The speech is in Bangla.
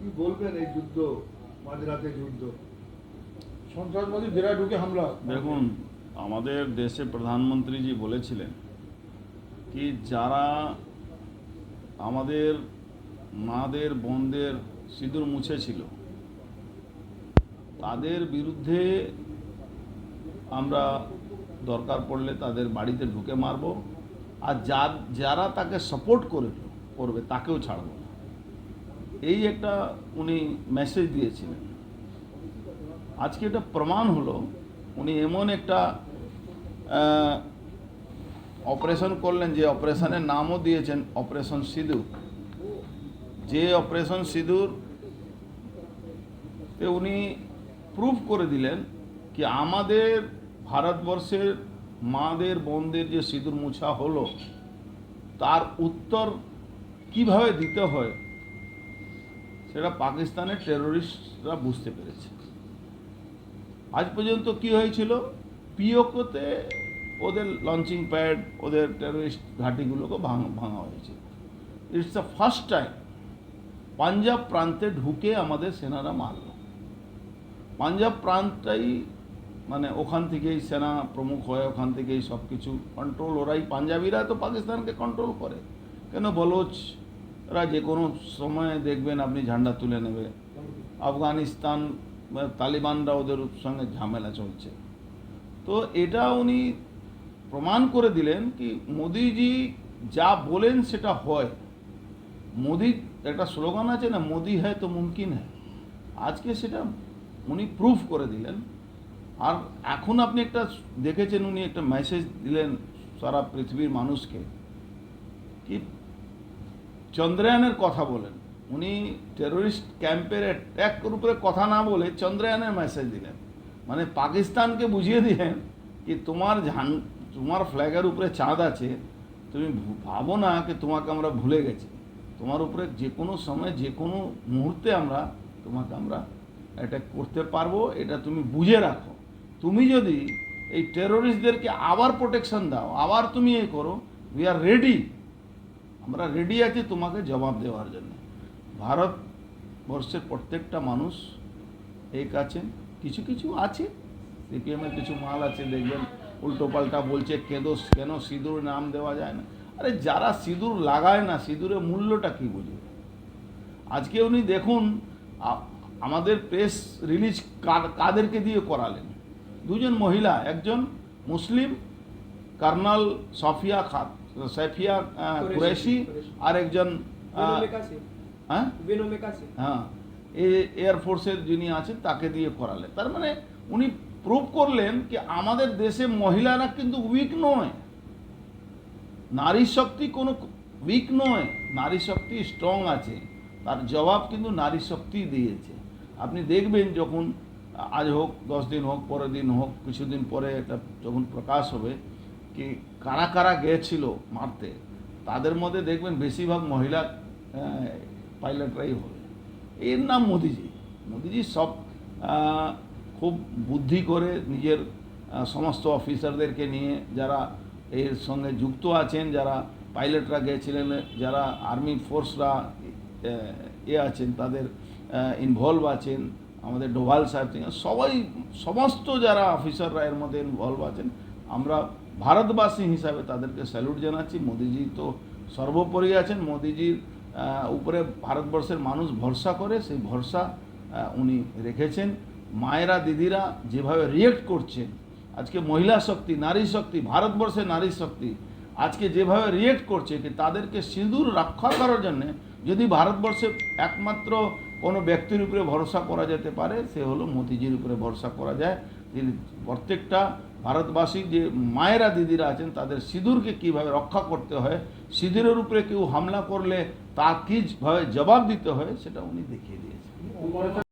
কি বলবেন এই যুদ্ধ? মাঝরাতে যুদ্ধ। সন্ত্রাসবাদী ডেরা ঢুকে হামলা। দেখুন আমাদের দেশে প্রধানমন্ত্রীজি বলেছিলেন কি যারা আমাদের মাদের বোনদের সিঁদুর মুছেছিল তাদের বিরুদ্ধে আমরা দরকার পড়লে তাদের বাড়িতে ঢুকে মারব আর যা যারা তাকে সাপোর্ট করে করবে তাকেও ছাড়ব। এই একটা উনি মেসেজ দিয়েছিলেন। আজকে এটা প্রমাণ হলো, উনি এমন একটা অপারেশন করলেন যে অপারেশনের নামও দিয়েছেন অপারেশন সিঁদুর। যে অপারেশন সিঁদুর উনি প্রুফ করে দিলেন কি আমাদের ভারতবর্ষের মাদের, বোনদের যে সিঁদুর মুছা হলো, তার উত্তর কীভাবে দিতে হয় সেটা পাকিস্তানের টেরোরিস্টরা বুঝতে পেরেছে। আজ পর্যন্ত কি হয়েছিল? পিওকোতে ওদের লঞ্চিং প্যাড ওদের টেরোরিস্ট ঘাঁটিগুলোকে ভাঙা ভাঙা হয়েছে। It's the first time Punjab প্রান্তে ঢুকে আমাদের সেনারা মারল। পাঞ্জাব প্রান্তটাই মানে ওখান থেকেই সেনা প্রমুখ হয় ওখান থেকেই সব কিছু কন্ট্রোল ওরাই পাঞ্জাবিরা তো পাকিস্তানকে কন্ট্রোল করে। কেন বলোচরা যে কোনো সময় দেখবেন আপনি ঝান্ডা তুলে নেবে। আফগানিস্তান তালিবানরা ওদের সঙ্গে ঝামেলা চলছে। তো এটা উনি প্রমাণ করে দিলেন কি মোদিজি যা বলেন সেটা হয়। মোদি একটা স্লোগান আছে না, মোদি হ্যায় তো মুমকিন হ্যায়। আজকে সেটা উনি প্রুফ করে দিলেন। আর এখন আপনি একটা দেখেছেন উনি একটা মেসেজ দিলেন সারা পৃথিবীর মানুষকে, কি চন্দ্রায়নের কথা বলেন। উনি টেরোরিস্ট ক্যাম্পের অ্যাট্যাকের উপরে কথা না বলে চন্দ্রায়নের মেসেজ দিলেন। মানে পাকিস্তানকে বুঝিয়ে দিলেন কি তোমার ঝান, তোমার ফ্ল্যাগের উপরে চাঁদ আছে, তুমি ভাবো না কি তোমাকে আমরা ভুলে গেছি। তোমার উপরে যে কোনো সময়, যে কোনো মুহূর্তে আমরা তোমাকে আমরা অ্যাটাক করতে পারব, এটা তুমি বুঝে রাখো। তুমি যদি এই টেরোরিস্টদেরকে আবার প্রোটেকশন দাও, আবার তুমি এ করো উই আর রেডি আমরা রেডি আছি তোমাকে জবাব দেওয়ার জন্য। ভারতবর্ষের প্রত্যেকটা মানুষ এক আছেন কিছু কিছু আছে সিপিএমের কিছু মাল আছে, দেখবেন উল্টো পাল্টা বলছে কেন কেন সিঁদুর নাম দেওয়া যায় না? আরে যারা সিঁদুর লাগায় না, সিঁদুরের মূল্যটা কি বুঝবে? আজকে উনি দেখুন আমাদের প্রেস রিলিজ কাদেরকে দিয়ে করালেন? দুজন মহিলা, একজন মুসলিম, কর্নাল সফিয়া খাত সাইফিয়া কুরেশি আর একজন হ্যাঁ? হ্যাঁ। এয়ারফোর্সের যিনি আছেন তাকে দিয়ে করালেন তার মানে উনি প্রুভ করলেন কি আমাদের দেশে মহিলারা কিন্তু উইক নয়। নারী শক্তি কোনো উইক নয়। নারী শক্তি স্ট্রং আছে। তার জবাব কিন্তু নারী শক্তি দিয়েছে। আপনি দেখবেন যখন আজ হোক দশ দিন হোক পরের দিন হোক কিছুদিন পরে এটা যখন প্রকাশ হবে কি কারা কারা গিয়েছিল মারতে, তাদের মধ্যে দেখবেন বেশিরভাগ মহিলা পাইলটরাই হবে। এর নাম মোদিজি। মোদিজি সব খুব বুদ্ধি করে নিজের সমস্ত অফিসারদেরকে নিয়ে যারা এর সঙ্গে যুক্ত আছেন, যারা পাইলটরা গিয়েছিলেন যারা আর্মি ফোর্সরা, এ আছেন, তাদের ইনভলভ আছেন, আমাদের ডোভাল সাহেব, সবাই, সমস্ত যারা অফিসাররা এর মধ্যে ইনভলভ আছেন আমরা ভারতবাসী হিসাবে তাদেরকে স্যালুট জানাচ্ছি। মোদিজি তো সর্বোপরি আছেন। মোদিজির উপরে ভারতবর্ষের মানুষ ভরসা করে, সেই ভরসা উনি রেখেছেন। মায়েরা, দিদিরা যেভাবে রিয়েক্ট করছেন আজকে মহিলা শক্তি, নারী শক্তি ভারতবর্ষের নারী শক্তি, আজকে যেভাবে রিয়েক্ট করছে কি তাদেরকে সিঁদুর রক্ষা করার জন্যে যদি ভারতবর্ষে একমাত্র কোনো ব্যক্তির উপরে ভরসা করা যেতে পারে, সে হলো মোদিজির উপরে ভরসা করা যায়। তিনি প্রত্যেকটা ভারতবাসী যে মায়েরা দিদিরা আছেন, তাদের সিঁদুরকে কীভাবে রক্ষা করতে হয়, সিঁদুরের উপরে কেউ হামলা করলে তা কীভাবে জবাব দিতে হয়, সেটা উনি দেখিয়ে দিয়েছেন।